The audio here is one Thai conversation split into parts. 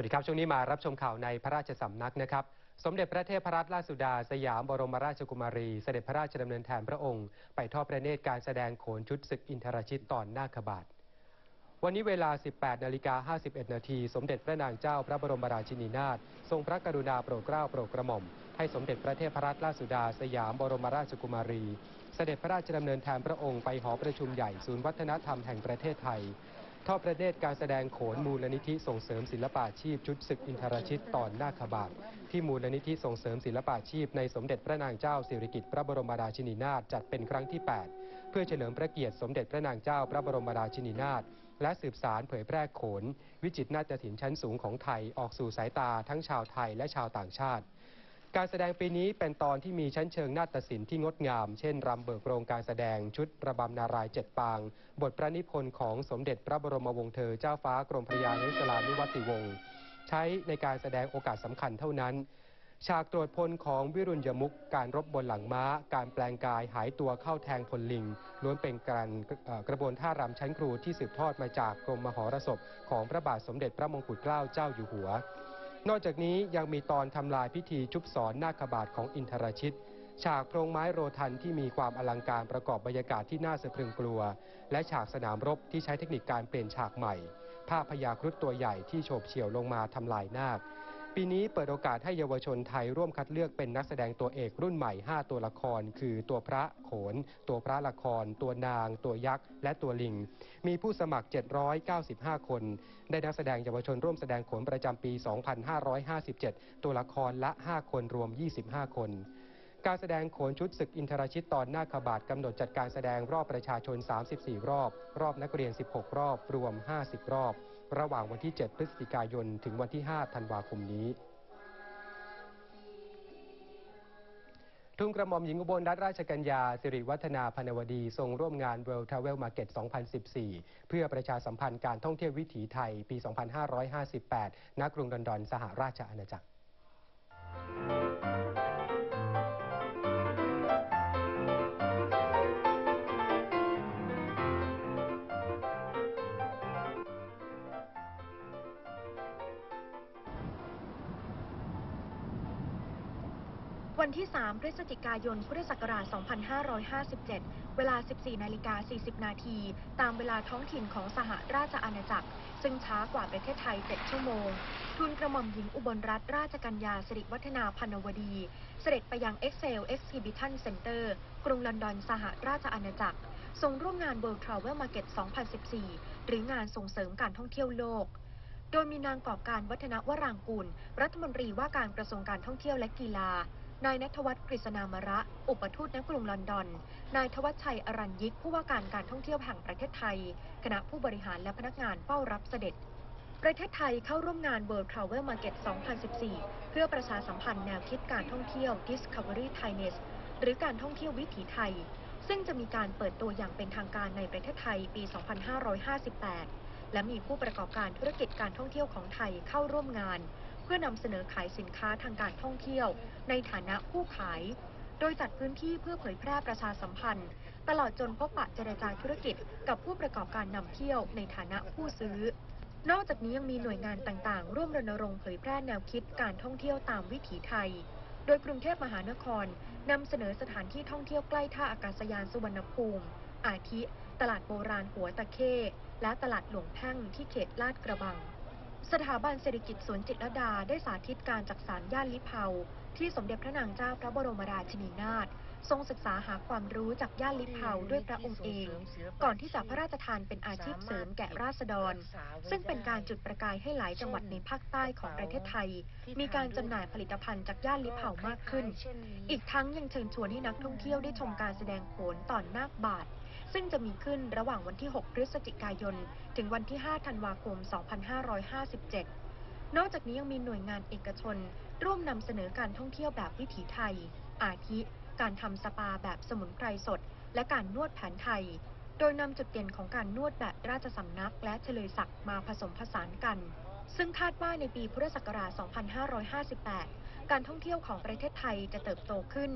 วัสดีครับ ช่วงนี้มารับชมข่าวในพระราชสำนักนะครับ สมเด็จพระเทพรัตนราชสุดา สยามบรมราชกุมารี เสด็จพระราชดำเนินแทนพระองค์ ไปทอดพระเนตรการแสดงโขนชุดศึกอินทรชิตตอนนาคบาทวันนี้เวลา 18 นาฬิกา 51 นาที สมเด็จพระนางเจ้าพระบรมราชินีนาถ ทรงพระกรุณาโปรดเกล้าโปรดกระหม่อม ให้สมเด็จพระเทพรัตนราชสุดา สยามบรมราชกุมารี เสด็จพระราชดำเนินแทนพระองค์ไปหอประชุมใหญ่ศูนย์วัฒนธรรมแห่งประเทศไทย ทอดพระเนตรการแสดงโขนมูลนิธิส่งเสริมศิลปาชีพชุดศึกอินทรชิตตอนนาคบาทที่มูลนิธิส่งเสริมศิลปาชีพในสมเด็จพระนางเจ้าสิริกิติ์พระบรมราชินีนาถจัดเป็นครั้งที่ 8 เพื่อเฉลิมพระเกียรติสมเด็จพระนางเจ้าพระบรมราชินีนาถและสืบสารเผยแพร่โขน วิจิตรนาฏศิลป์ชั้นสูงของไทยออกสู่สายตาทั้งชาวไทยและชาวต่างชาติ การแสดงปีนี้เป็นตอนที่มีชั้นเชิงนาฏศิลป์ที่งดงาม เช่น รำเบิกโรงการแสดงชุดระบำนารายเจ็ดปาง บทพระนิพนธ์ของสมเด็จพระบรมวงศ์เธอเจ้าฟ้ากรมพระยานุสรานุวัติวงศ์ใช้ในการแสดงโอกาสสำคัญเท่านั้น ฉากตรวจพลของวิรุณยมุก การรบบนหลังม้า การแปลงกายหายตัวเข้าแทงพลลิง ล้วนเป็นการกระบวนท่ารำชั้นครูที่สืบทอดมาจากกรมมหรสพของพระบาทสมเด็จพระมงกุฎเกล้าเจ้าอยู่หัว นอกจากนี้ยังมีตอนทำลายพิธีชุบสอนนาคบาทของอินทรชิต ฉากโพรงไม้โรทันที่มีความอลังการประกอบบรรยากาศที่น่าสะพรึงกลัว และฉากสนามรบที่ใช้เทคนิคการเปลี่ยนฉากใหม่ ภาพพยาครุฑตัวใหญ่ที่โฉบเฉี่ยวลงมาทำลายนาค ปีนี้เปิดโอกาสให้เยาวชนไทยร่วมคัดเลือกเป็นนักแสดงตัวเอกรุ่นใหม่ 5 ตัวละคร คือตัวพระโขน ตัวพระละคร ตัวนาง ตัวยักษ์ และตัวลิง มีผู้สมัคร 795 คน ได้นักแสดงเยาวชนร่วมแสดงโขนประจำปี 2557 ตัวละครละ 5 คนรวม 25 คนการแสดงโขนชุดศึกอินทรชิตตอนหน้าคบาทกำหนดจัดการแสดงรอบประชาชน 34 รอบ รอบนักเรียน 16 รอบ รวม 50 รอบ ระหว่างวันที่ 7 พฤศจิกายน ถึงวันที่ 5 ธันวาคมนี้ทุ่งกระหม่อมหญิงอุบลรัตนราชกัญญา สิริวัฒนาพนวดี ทรงร่วมงาน World Travel Market 2014 เพื่อประชาสัมพันธ์การท่องเที่ยววิถีไทย ปี 2558 ณ กรุงลอนดอน สหราชอาณาจักร วันที่ 3 พฤศจิกายน พุทธศักราช 2557 เวลา 14 นาฬิกา 40 นาที ตามเวลาท้องถิ่นของสหราชอาณาจักร ซึ่งช้ากว่าประเทศไทย 7 ชั่วโมง ทุนกระหม่อมหญิงอุบลรัตนราชกัญญาสิริวัฒนาพันวดี เสด็จไปยัง Excel Exhibition Center กรุงลอนดอนสหราชอาณาจักร ทรงร่วมงาน World Travel Market 2014 หรืองานส่งเสริมการท่องเที่ยวโลกโดยมีนางกอบการวัฒนวรางกูลรัฐมนตรีว่าการกระทรวงการท่องเที่ยวและกีฬา นายนัทวัฒน์กฤษณามระ อุปทูตณกรุงลอนดอน นายทวัชชัยอรัญยิก ผู้ว่าการการท่องเที่ยวแห่งประเทศไทย คณะผู้บริหารและพนักงานเฝ้ารับเสด็จ ประเทศไทยเข้าร่วมงาน World Travel Market 2014 เพื่อประชาสัมพันธ์แนวคิดการท่องเที่ยว Discovery Thainess หรือการท่องเที่ยววิถีไทย ซึ่งจะมีการเปิดตัวอย่างเป็นทางการในประเทศไทยปี 2558 และมีผู้ประกอบการธุรกิจการท่องเที่ยวของไทยเข้าร่วมงาน พื่อนำเสนอขายสินค้าทางการท่องเที่ยว ในฐานะผู้ขาย โดยจัดพื้นที่เพื่อเผยแพร่ประชาสัมพันธ์ ตลอดจนพบปะเจรจาธุรกิจ กับผู้ประกอบการนำเที่ยวในฐานะผู้ซื้อ นอกจากนี้ยังมีหน่วยงานต่างๆ ร่วมรณรงค์เผยแพร่แนวคิดการท่องเที่ยวตามวิถีไทย โดยกรุงเทพมหานครนำเสนอสถานที่ท่องเที่ยวใกล้ท่าอากาศยานสุวรรณภูมิ อาทิ ตลาดโบราณหัวตะเข้และตลาดหลวงแพ่งที่เขตลาดกระบัง สถาบันเศรษฐกิจสวนจิตรดาได้สาธิตการจักสารย่านลิเผาที่สมเด็จพระนางเจ้าพระบรมราชินีนาถทรงศึกษาหาความรู้จากย่านลิเผาด้วยพระองค์เอง ก่อนที่จะพระราชทานเป็นอาชีพเสริมแก่ราษฎร ซึ่งเป็นการจุดประกายให้หลายจังหวัดในภาคใต้ของประเทศไทย มีการจำหน่ายผลิตภัณฑ์จากย่านลิเผามากขึ้น อีกทั้งยังเชิญชวนให้นักท่องเที่ยวได้ชมการแสดงโขนตอนนาคบาท ซึ่งจะมีขึ้นระหว่างวันที่ 6 พฤศจิกายน ถึงวันที่ 5 ธันวาคม 2557 นอกจากนี้ยังมีหน่วยงานเอกชน ร่วมนำเสนอการท่องเที่ยวแบบวิถีไทย อาทิ การทำสปาแบบสมุนไพรสด และการนวดแผนไทย โดยนำจุดเด่นของการนวดแบบราชสำนัก และเฉลยศักดิ์มาผสมผสานกัน ซึ่งคาดว่าในปีพุทธศักราช 2558 การท่องเที่ยวของประเทศไทยจะเติบโตขึ้น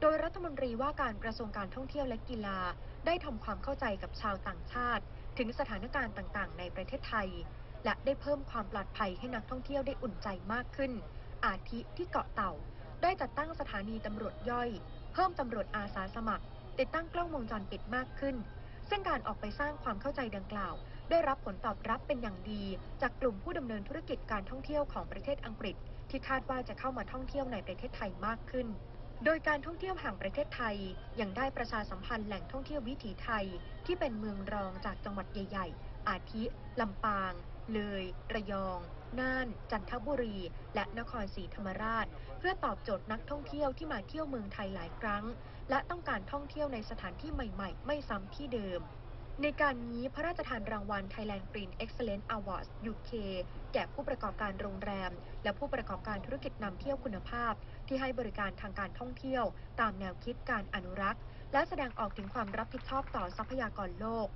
โดยรัฐมนตรีว่าการกระทรวงการท่องเที่ยวและกีฬา ได้ทำความเข้าใจกับชาวต่างชาติ ถึงสถานการณ์ต่างๆ ในประเทศไทย และได้เพิ่มความปลอดภัยให้นักท่องเที่ยวได้อุ่นใจมากขึ้น อาทิที่เกาะเต่า ได้จัดตั้งสถานีตำรวจย่อย เพิ่มตำรวจอาสาสมัคร ติดตั้งกล้องวงจรปิดมากขึ้น ซึ่งการออกไปสร้างความเข้าใจดังกล่าว ได้รับผลตอบรับเป็นอย่างดี จากกลุ่มผู้ดำเนินธุรกิจการท่องเที่ยวของประเทศอังกฤษ ที่คาดว่าจะเข้ามาท่องเที่ยวในประเทศไทยมากขึ้น โดยการท่องเที่ยวแห่งประเทศไทยยังได้ประชาสัมพันธ์แหล่งท่องเที่ยววิถีไทยที่เป็นเมืองรองจากจังหวัดใหญ่ ๆ อาทิ ลำปาง เลย ระยอง น่าน จันทบุรี และนครศรีธรรมราช เพื่อตอบโจทย์นักท่องเที่ยวที่มาเที่ยวเมืองไทยหลายครั้ง และต้องการท่องเที่ยวในสถานที่ใหม่ ๆ ไม่ซ้ำที่เดิม ในการนี้พระราชทานรางวัล Thailand Green Excellence Awards UK แก่ผู้ประกอบการโรงแรม และผู้ประกอบการธุรกิจนำเที่ยวคุณภาพ ที่ให้บริการทางการท่องเที่ยว ตามแนวคิดการอนุรักษ์ และแสดงออกถึงความรับผิดชอบต่อทรัพยากรโลก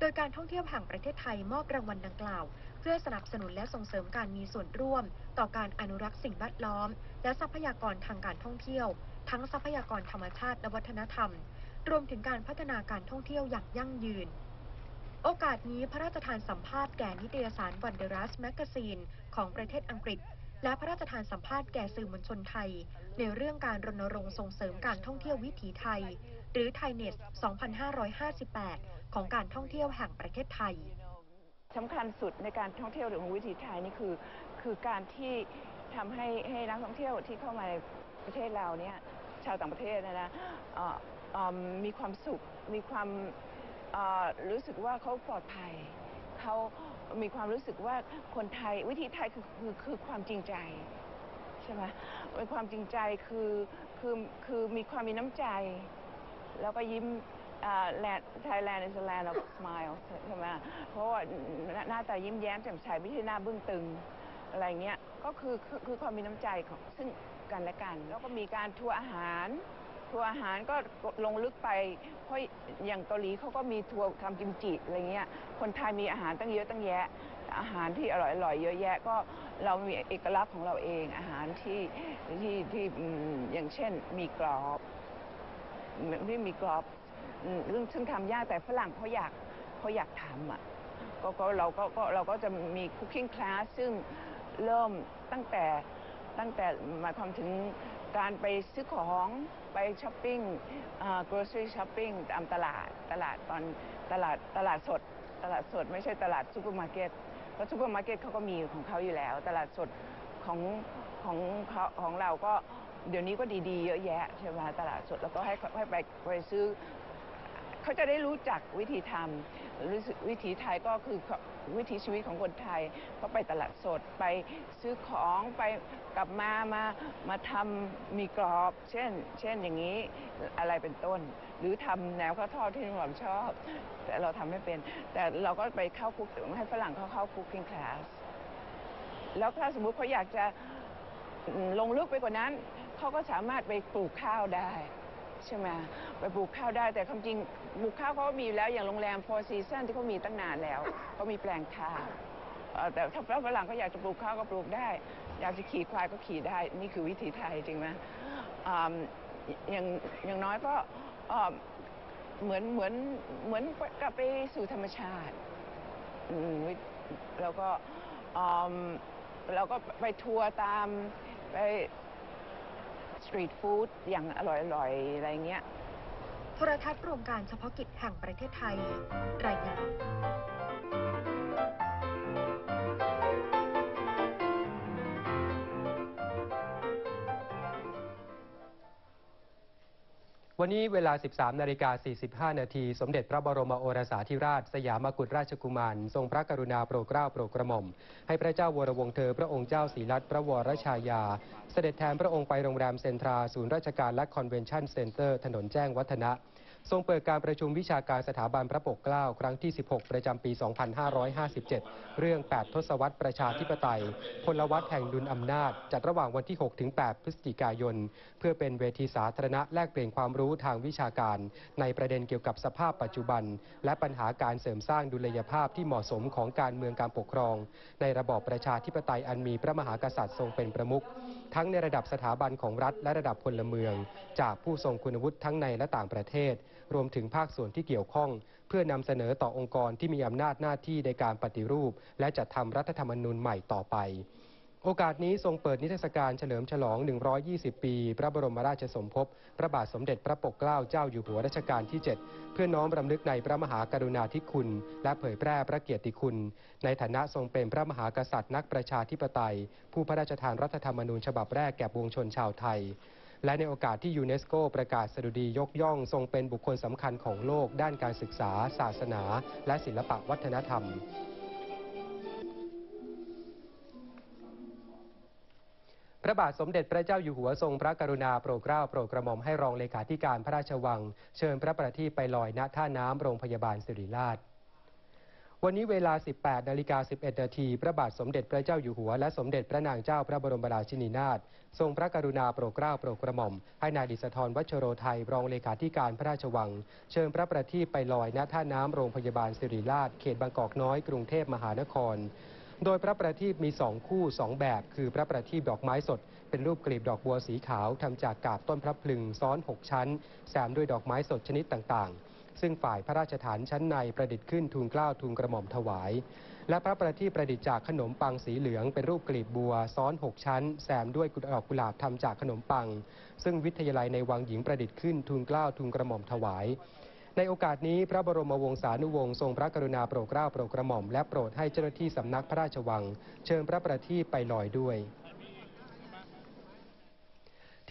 โดยการท่องเที่ยวแห่งประเทศไทยมอบรางวัลดังกล่าว เพื่อสนับสนุนและส่งเสริมการมีส่วนร่วม ต่อการอนุรักษ์สิ่งแวดล้อม และทรัพยากรทางการท่องเที่ยว ทั้งทรัพยากรธรรมชาติและวัฒนธรรม รวมถึงการพัฒนาการท่องเที่ยวอย่างยั่งยืน โอกาสนี้พระราชทานสัมภาษณ์แก่นิตยสาร Wanderers Magazine ของประเทศอังกฤษ และพระราชทานสัมภาษณ์แก่สื่อมวลชนไทย ในเรื่องการรณรงค์ส่งเสริมการท่องเที่ยววิถีไทย หรือไทยเนส 2558 ของการท่องเที่ยวแห่งประเทศไทยสำคัญสุดในการท่องเที่ยวหรืองวิถีไทยนี่คือ คือการที่ทำให้ให้นักท่องเที่ยวที่เข้ามาในประเทศเราเนี่ยชาวต่างประเทศนะนะมีความสุขมีความ รู้สึกว่าเขาปลอดภัยเขามีความรู้สึกว่าคนไทยวิถีไทยคือคือคือความจริงใจใช่ไหมเป็นความจริงใจคือคือคือมีความมีน้ำใจ แล้วก็ยิ้มไทยแลนด์ is a land of smile ใช่ไหมเพราะว่าหน้านาตายิ้มแย้มแจ่มใสไม่ใช่หน้าบึ้งตึงอะไรเงี้ยก็คือคือความมีน้ำใจของซึ่งกันและกัน แล้วก็มีการทัวร์อาหาร ทัวร์อาหารก็ลงลึกไปเพราะอย่างเกาหลีเขาก็มีทัวร์ทำกิมจิอะไรเงี้ยคนไทยมีอาหารตั้งเยอะตั้งแยะ อาหารที่อร่อยๆเยอะแยะก็เรามีเอกลักษณ์ของเราเองอาหารที่ที่ที่อย่างเช่นมีกรอบที่มีกรอบอืมซึ่งซึ่งทำยากแต่ฝรั่งเขาอยากเขาอยากทำอะก็ก็เราก็เราก็จะมีคุกกิ้งคลาสซึ่งเริ่มตั้งแต่ตั้งแต่มาความถึง การไปซื้อของไปช้อปปิ้งอ่า grocery shopping ตามตลาดตลาดตอนตลาดตลาดสด ตลาดสดไม่ใช่ตลาดซูเปอร์มาร์เก็ตเพราะซูเปอร์มาร์เก็ตเขาก็มีของเขาอยู่แล้ว ตลาดสดของของเขาของเราก็เดี๋ยวนี้ก็ดีๆ เยอะแยะใช่ไหมตลาดสดแล้วก็ให้ให้ไปไปซื้อ เขาจะได้รู้จักวิธีทำวิถีไทยก็คือวิถีชีวิตของคนไทยก็ไปตลาดสดไปซื้อของไปกลับมามามาทำมีกรอบ เช่น เช่นอย่างนี้อะไรเป็นต้น หรือทำแนวข้าวทอดที่เราชอบ แต่เราทำไม่เป็น แต่เราก็ไปเข้าคุกให้ฝรั่งเขาเข้าคุกกิ้งคลาสแล้วถ้าสมมุติเขาอยากจะลงลึกไปกว่านั้น เขาก็สามารถไปปลูกข้าวได้ ใช่ไหมไปปลูกข้าวได้แต่ความจริงปลูกข้าวเขาก็มีอยู่แล้วอย่างโรงแรม Four Seasons ที่เขามีตั้งนานแล้วเขามีแปลงข้าวเอ่อแต่ถ้าฝรั่งเขาอยากจะปลูกข้าวก็ปลูกได้ อยากจะขี่ควายก็ขี่ได้ นี่คือวิถีไทยจริงไหมอ่าอย่างอย่างน้อยก็อ่าเหมือนเหมือนเหมือนกลับไปสู่ธรรมชาติอืมแล้วก็อ่าเราก็ไปทัวร์ตามไป สตรีทฟู้ดอย่างอร่อยๆ อะไรเงี้ย โทรทัศน์รวมการเฉพาะกิจแห่งประเทศไทย รายงาน วันนี้เวลา 13นาฬิกา45 นาที สมเด็จพระบรมโอรสาธิราช สยามกุฎราชกุมาร ทรงพระกรุณาโปรดเกล้าโปรดกระหม่อม ให้พระเจ้าวรวงศ์เธอ พระองค์เจ้าศรีรัตนพระวรชายา เสด็จแทนพระองค์ไปโรงแรมเซ็นทรา ศูนย์ราชการและคอนเวนชั่นเซ็นเตอร์ ถนนแจ้งวัฒนะ ทรงเปิดการประชุมวิชาการสถาบันพระปกเกล้าครั้งที่ 16 ประจำปี 2557 เรื่อง 8 ทศวรรษประชาธิปไตย พลวัตแห่งดุลอำนาจ จัดระหว่างวันที่ 6 ถึง 8 พฤศจิกายน เพื่อเป็นเวทีสาธารณะแลกเปลี่ยนความรู้ทางวิชาการ ในประเด็นเกี่ยวกับสภาพปัจจุบัน และปัญหาการเสริมสร้างดุลยภาพที่เหมาะสมของการเมืองการปกครอง ในระบอบประชาธิปไตยอันมีพระมหากษัตริย์ทรงเป็นประมุข ทั้งในระดับสถาบันของรัฐและระดับพลเมือง จากผู้ทรงคุณวุฒิทั้งในและต่างประเทศ รวมถึงภาคส่วนที่เกี่ยวข้อง เพื่อนำเสนอต่อองค์กรที่มีอำนาจหน้าที่ในการปฏิรูป และจัดทำรัฐธรรมนูญใหม่ต่อไป โอกาสนี้ทรงเปิดนิทรรศการเฉลิมฉลอง 120 ปี พระบรมราชสมภพ พระบาทสมเด็จพระปกเกล้าเจ้าอยู่หัวรัชกาลที่ 7 เพื่อน้อมรำลึกในพระมหากรุณาธิคุณ และเผยแพร่พระเกียรติคุณ ในฐานะทรงเป็นพระมหากษัตริย์นักประชาธิปไตย ผู้พระราชทานรัฐธรรมนูญฉบับแรกแก่ปวงชนชาวไทย และในโอกาสที่ยูเนสโกประกาศสดุดียกย่อง ทรงเป็นบุคคลสำคัญของโลกด้านการศึกษา ศาสนา และศิลปวัฒนธรรม ระบาทสมเด็จพระเจ้าอยู่หัวทรงพระกรุณาโปรดเกล้าโปรดกระหม่อมให้รองเลขาธิการพระราชวัง เชิญพระประทีปไปลอยณท่าน้ำโรงพยาบาลสิริราชวันนี้เวลา 18 นาฬิกา 11 นาที พระบาทสมเด็จพระเจ้าอยู่หัว และสมเด็จพระนางเจ้าพระบรมราชินีนาถ ทรงพระกรุณาโปรดเกล้าโปรดกระหม่อม ให้นายดิษฐรวัชโรไทย รองเลขาธิการพระราชวัง เชิญพระประทีปไปลอยณท่าน้ำโรงพยาบาลสิริราช เขตบางกอกน้อย กรุงเทพมหานคร โดยพระประทีปมี2คู่2แบบ คือพระประทีปดอกไม้สด เป็นรูปกลีบดอกบัวสีขาวทำจากกาบต้นพระพลึงซ้อน 6 ชั้นแซมด้วยดอกไม้สดชนิดต่างๆ ซึ่งฝ่ายพระราชฐานชั้นในประดิษฐ์ขึ้นทูลเกล้าทูลกระหม่อมถวาย และพระประทีปประดิษฐ์จากขนมปังสีเหลือง เป็นรูปกลีบบัวซ้อน 6 ชั้นแซมด้วยกุดอกกุหลาบทำจากขนมปัง ซึ่งวิทยาลัยในวังหญิงประดิษฐ์ขึ้นทูลเกล้าทูลกระหม่อมถวาย ในโอกาสนี้พระบรมวงศานุวงศ์ทรงพระกรุณาโปรดเกล้าโปรดกระหม่อมและโปรดให้เจ้าหน้าที่สำนักพระราชวัง เชิญพระประทีปไปลอยด้วย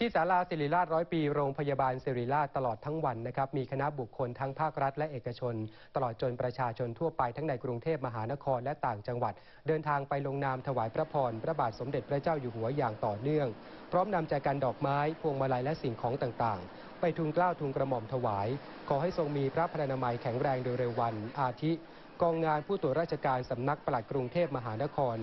ที่ศาลาศิริราชร้อยปีโรงพยาบาลศิริราชตลอดทั้งวันนะครับมีคณะบุคคลทั้งภาครัฐและเอกชน ตลอดจนประชาชนทั่วไปทั้งในกรุงเทพมหานครและต่างจังหวัด เดินทางไปลงนามถวายพระพรพระบาทสมเด็จพระเจ้าอยู่หัวอย่างต่อเนื่อง พร้อมนำแจกันดอกไม้พวงมาลัยและสิ่งของต่างๆ ไปทูลเกล้าทูลกระหม่อมถวาย ขอให้ทรงมีพระพรรณนามัยแข็งแรงโดยเร็ววัน อาทิ กองงานผู้ตรวจราชการสำนักปลัดกรุงเทพมหานคร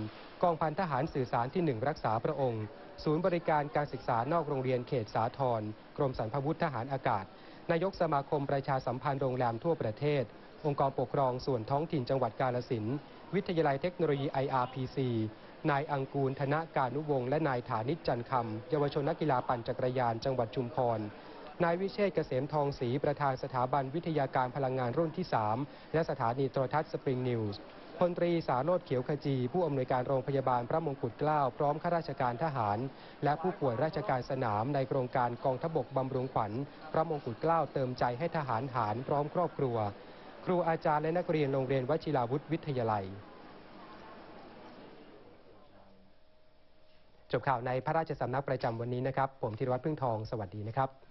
กองพันทหารสื่อสารที่หนึ่งรักษาพระองค์ ศูนย์บริการการศึกษานอกโรงเรียนเขตสาทรกรมสรรพวุธทหารอากาศ นายกสมาคมประชาสัมพันธ์โรงแรมทั่วประเทศ องค์กรปกครองส่วนท้องถิ่นจังหวัดกาลสินวิทยาลัยเทคโนโลยี IRPC นายอังกูลธนการุวงศ์และนายฐานิชจันคำเยาวชนนักกีฬาปั่นจักรยานจังหวัดชุมพร นายวิเชษเกษมทองศรีประธานสถาบันวิทยาการพลังงานรุ่นที่ 3 และสถานีโทรทัศน์สปริงนิวส์พลตรีสาโรธเขียวขจี ผู้อำนวยการโรงพยาบาลพระมงกุฎเกล้าพร้อมข้าราชการทหาร และผู้ป่วยราชการสนามในโครงการกองทบกบำรุงขวัญ พระมงกุฎเกล้าเติมใจให้ทหารหารพร้อมครอบครัว ครูอาจารย์และนักเรียนโรงเรียนวชิราวุธวิทยาลัยจบข่าวในพระราชสำนักประจำวันนี้นะครับ ผมธีรวัตรพึ่งทอง สวัสดีนะครับ